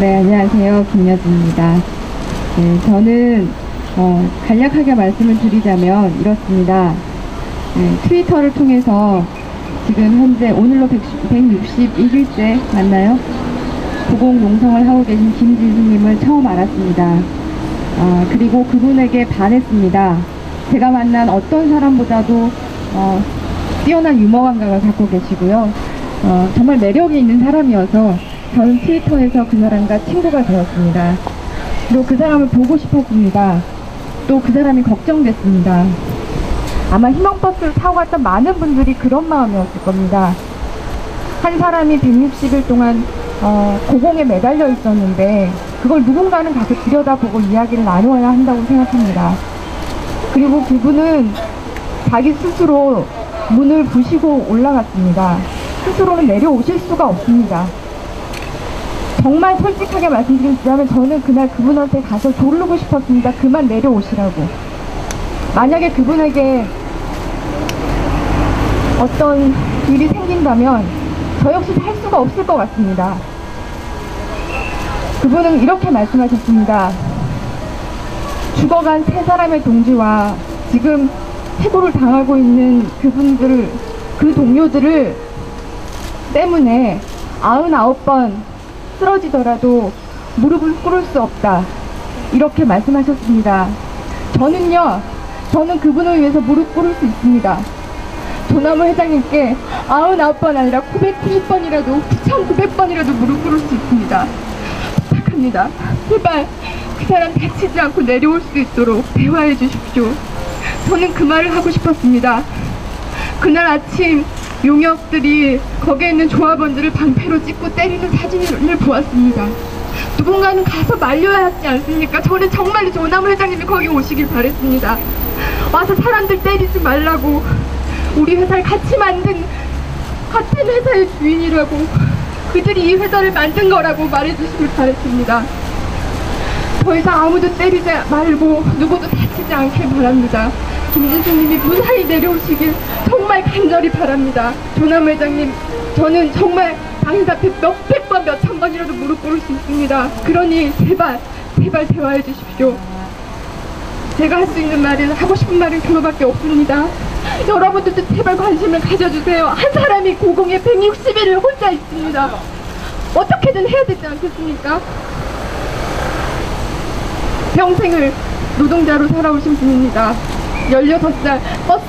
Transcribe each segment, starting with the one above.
네, 안녕하세요. 김여진입니다. 네, 저는 어, 간략하게 말씀을 드리자면 이렇습니다. 네, 트위터를 통해서 지금 현재 오늘로 161일째 맞나요? 고공 농성을 하고 계신 김지수님을 처음 알았습니다. 아, 그리고 그분에게 반했습니다. 제가 만난 어떤 사람보다도 어, 뛰어난 유머 감각을 갖고 계시고요. 어, 정말 매력이 있는 사람이어서 저는 트위터에서 그 사람과 친구가 되었습니다. 그리고 그 사람을 보고 싶었습니다. 또 그 사람이 걱정됐습니다. 아마 희망버스를 타고 갔던 많은 분들이 그런 마음이었을 겁니다. 한 사람이 160일 동안 어, 고공에 매달려 있었는데 그걸 누군가는 가서 들여다보고 이야기를 나누어야 한다고 생각합니다. 그리고 그분은 자기 스스로 문을 부시고 올라갔습니다. 스스로는 내려오실 수가 없습니다. 정말 솔직하게 말씀드리자면 저는 그날 그분한테 가서 조르고 싶었습니다. 그만 내려오시라고. 만약에 그분에게 어떤 일이 생긴다면 저 역시 할 수가 없을 것 같습니다. 그분은 이렇게 말씀하셨습니다. 죽어간 세 사람의 동지와 지금 해고를 당하고 있는 그분들, 그 동료들을 때문에 99번 쓰러지더라도 무릎을 꿇을 수 없다. 이렇게 말씀하셨습니다. 저는요, 저는 그분을 위해서 무릎 꿇을 수 있습니다. 조남호 회장님께 99번 아니라 990번이라도 9,900번이라도 무릎 꿇을 수 있습니다. 부탁합니다. 제발 그 사람 다치지 않고 내려올 수 있도록 대화해 주십시오. 저는 그 말을 하고 싶었습니다. 그날 아침 용역들이 거기에 있는 조합원들을 방패로 찍고 때리는 사진을 보았습니다. 누군가는 가서 말려야 하지 않습니까? 저는 정말로 조남 회장님이 거기 오시길 바랬습니다. 와서 사람들 때리지 말라고 우리 회사를 같이 만든 같은 회사의 주인이라고 그들이 이 회사를 만든 거라고 말해주시길 바랬습니다. 더 이상 아무도 때리지 말고 누구도 다치지 않길 바랍니다. 김진수님이 무사히 내려오시길 정말 간절히 바랍니다. 조남 회장님, 저는 정말 당신 앞에 몇백 번, 몇천 번이라도 무릎 꿇을 수 있습니다. 그러니 제발, 제발 대화해 주십시오. 제가 할 수 있는 말은 하고 싶은 말은 그거밖에 없습니다. 여러분들도 제발 관심을 가져주세요. 한 사람이 고공에 160일을 혼자 있습니다. 어떻게든 해야 되지 않겠습니까? 평생을 노동자로 살아오신 분입니다. 16살 버스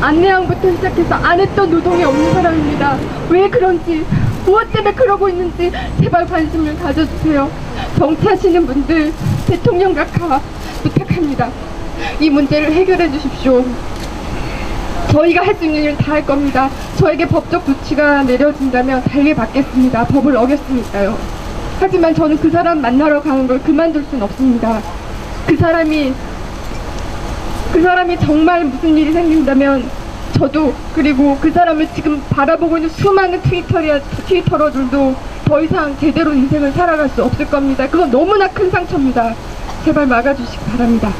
안내양부터 시작해서 안 했던 노동이 없는 사람입니다. 왜 그런지 무엇 때문에 그러고 있는지 제발 관심을 가져주세요. 정치하시는 분들 대통령 각하 부탁합니다. 이 문제를 해결해 주십시오. 저희가 할 수 있는 일은 다 할 겁니다. 저에게 법적 조치가 내려진다면 달리 받겠습니다. 법을 어겼으니까요. 하지만 저는 그 사람 만나러 가는 걸 그만둘 순 없습니다. 그 사람이 그 사람이 정말 무슨 일이 생긴다면 저도 그리고 그 사람을 지금 바라보고 있는 수많은 트위터리아 트위터러들도 더 이상 제대로 인생을 살아갈 수 없을 겁니다. 그건 너무나 큰 상처입니다. 제발 막아주시기 바랍니다.